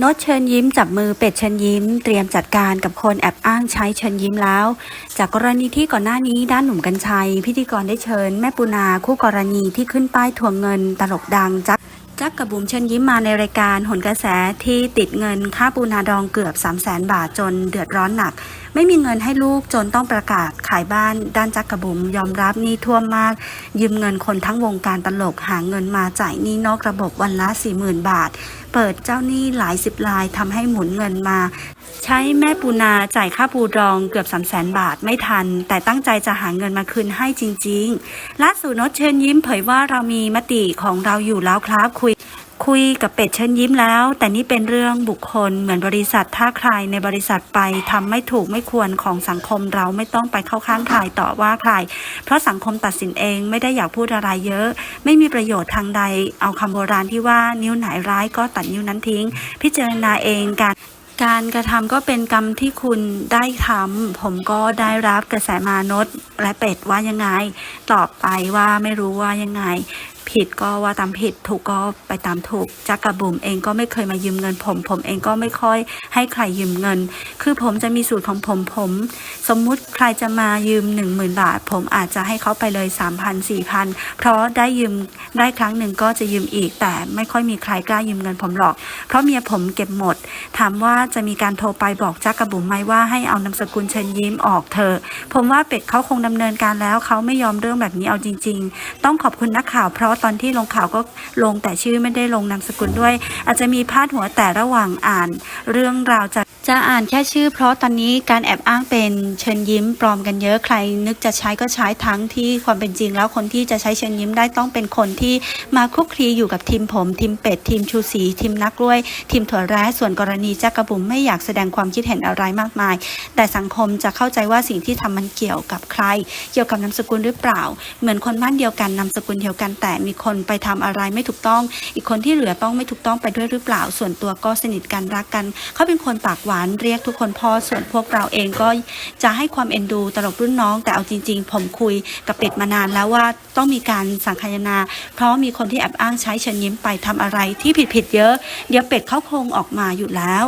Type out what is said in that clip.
โนตเชิญยิ้มจับมือเป็ดเชิญยิ้ม เตรียมจัดการกับคนแอบอ้างใช้เชิญยิ้มแล้ว จากกรณีที่ก่อนหน้านี้ด้านหนุ่มกัญชัย พิธีกรได้เชิญแม่ปูนาคู่กรณีที่ขึ้นป้ายทวงเงินตลกดังจัก จักกับบุ๋มเชิญยิ้มมาในรายการหนกระแสที่ติดเงินค่าปูนาดองเกือบ 3 0 0แสนบาทจนเดือดร้อนหนัก ไม่มีเงินให้ลูกจนต้องประกาศขายบ้าน ด้านจักกระบุ๋มยอมรับหนี้ท่วมมาก ยืมเงินคนทั้งวงการตลกหาเงินมาจ่ายหนี้นอกระบบวันละ 40,000 บาท เปิดเจ้าหนี้หลายสิบรายทำให้หมุนเงินมา ใช้แม่ปูนาจ่ายค่าปูดองเกือบ3 0 0แสนบาทไม่ทัน แต่ตั้งใจจะหาเงินมาคืนให้จริง ๆล่าสุดนตเชิญยิ้มเผยว่าเรามีมติของเราอยู่แล้วครับคุยคุยกับเป็ดเชิญยิ้มแล้ว แต่นี่เป็นเรื่องบุคคลเหมือนบริษัทถ้าใครในบริษัทไปทำไม่ถูกไม่ควรของสังคมเราไม่ต้องไปเข้าข้างใครต่อว่าใคร เพราะสังคมตัดสินเองไม่ได้อยากพูดอะไรเยอะ ไม่มีประโยชน์ทางใด เอาคำโบราณที่ว่านิ้วไหนร้ายก็ตัดนิ้วนั้นทิ้ง พิจารณาเองการการกระทำก็เป็นกรรมที่คุณได้ทำผมก็ได้รับกระแสมานดและเป็ดว่ายังไง ตอบไปว่าไม่รู้ว่ายังไง ผิดก็ว่าตามผิดถูกก็ไปตามถูกจักกระบุ๋มเองก็ไม่เคยมายืมเงินผม ผมเองก็ไม่ค่อยให้ใครยืมเงิน คือผมจะมีสูตรของผมผม สมมุติใครจะมายืม 1 0,000 บาท ผมอาจจะให้เขาไปเลย 3,000 4,000 เพราะได้ยืมได้ครั้งหนึ่งก็จะยืมอีก แต่ไม่ค่อยมีใครกล้ายืมเงินผมหรอก เพราะเมียผมเก็บหมด ถามว่าจะมีการโทรไปบอกจักกระบุ๋มไหมว่าให้เอานามสกุลเชิญยิ้มออกเธอะผมว่าเป็ดเขาคงดำเนินการแล้วเขาไม่ยอมเรื่องแบบนี้เอาจริง ๆ ต้องขอบคุณนักข่าวเพราะตอนที่ลงข่าวก็ลงแต่ชื่อไม่ได้ลงนามสกุลด้วย อาจจะมีพาดหัวแต่ระหว่างอ่านเรื่องราวจะ จะอ่านแค่ชื่อเพราะตอนนี้การแอบอ้างเป็นเชิญยิ้มปลอมกันเยอะใคร นึกจะใช้ก็ใช้ทั้งที่ความเป็นจริง แล้วคนที่จะใช้เชิญยิ้มได้ต้องเป็นคนที่มาคลุกคลีอยู่กับทีมผมทีมเป็ดทีมชูสีทีมนักกล้วย ทีมถั่วแร้ส่วนกรณีจักกระบุ๋มไม่อยากแสดงความคิดเห็นอะไรมากมาย แต่สังคมจะเข้าใจว่าสิ่งที่ทำมันเกี่ยวกับใคร เกี่ยวกับนามสกุลหรือเปล่า เหมือนคนบ้านเดียวกันนามสกุลเดียวกัน แต่มีคนไปทำอะไรไม่ถูกต้อง อีกคนที่เหลือต้องไม่ถูกต้องไปด้วยหรือเปล่า ส่วนตัวก็สนิทกันรักกัน เขาเป็นคนปากหวานเรียกทุกคนพ่อส่วนพวกเราเองก็จะให้ความเอ็นดูตลกรุ่นน้อง แต่เอาจริง ๆ ผมคุยกับเป็ดมานานแล้วว่าต้องมีการสังคายนา เพราะมีคนที่แอบอ้างใช้เชิญยิ้มไปทำอะไรที่ผิดๆเยอะ เดี๋ยวเป็ดเขาคงออกมาอยู่แล้ว